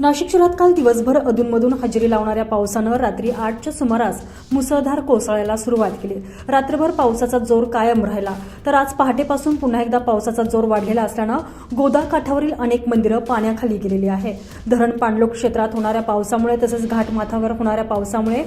नाशिक शहरात काल दिवसभर अधूनमधून हजेरी लावणाऱ्या पावसानं रात्री आठच्या सुमारास मुसळधार कोसळायला सुरुवात केली. रात्रभर पावसाचा जोर कायम राहिला. तर आज पहाटेपासून पुन्हा एकदा पावसाचा जोर वाढलेला असल्यानं गोदा काठावरील अनेक मंदिरं पाण्याखाली गेलेली आहे. धरण पाणलोक क्षेत्रात होणाऱ्या पावसामुळे तसेच घाटमाथावर होणाऱ्या पावसामुळे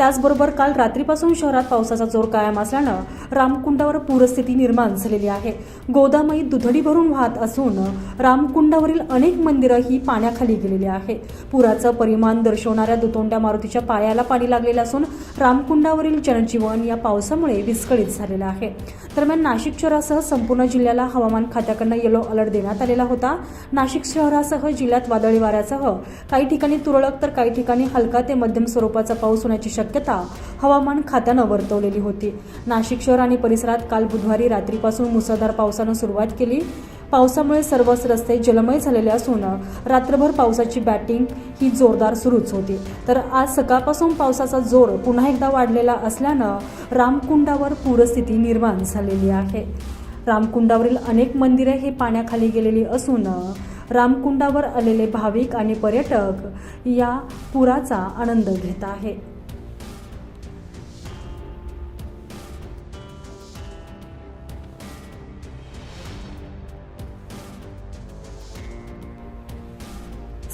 त्याचबरोबर काल रात्रीपासून शहरात पावसाचा जोर कायम असल्यानं रामकुंडावर पूरस्थिती निर्माण झालेली आहे. गोदामाई दुधडी भरून वाहत असून रामकुंडावरील अनेक मंदिरं ही पाण्याखाली गेलेली आहे. पुराचं परिमाण दर्शवणाऱ्या दुतोंड्या मारुतीच्या पायाला पाणी लागलेलं असून रामकुंडावरील जनजीवन या पावसामुळे विस्कळीत झालेलं आहे. दरम्यान नाशिक शहरासह संपूर्ण जिल्ह्याला हवामान खात्याकडनं येलो अलर्ट देण्यात आलेला होता. नाशिक शहरासह जिल्ह्यात वादळी वाऱ्यासह काही ठिकाणी तुरळक तर काही ठिकाणी हलका ते मध्यम स्वरूपाचा पाऊस होण्याची शक्यता हवामान खात्यानं वर्तवलेली होती. नाशिक शहर आणि परिसरात काल बुधवारी रात्रीपासून मुसळधार पावसानं सुरुवात केली. पावसामुळे सर्वच रस्ते जलमय झालेले असून रात्रभर पावसाची बॅटिंग ही जोरदार सुरूच होती. तर आज सकाळपासून पावसाचा जोर पुन्हा एकदा वाढलेला असल्यानं रामकुंडावर पूरस्थिती निर्माण झालेली आहे. रामकुंडावरील अनेक मंदिरे हे पाण्याखाली गेलेली असून रामकुंडावर आलेले भाविक आणि पर्यटक या पुराचा आनंद घेत आहे.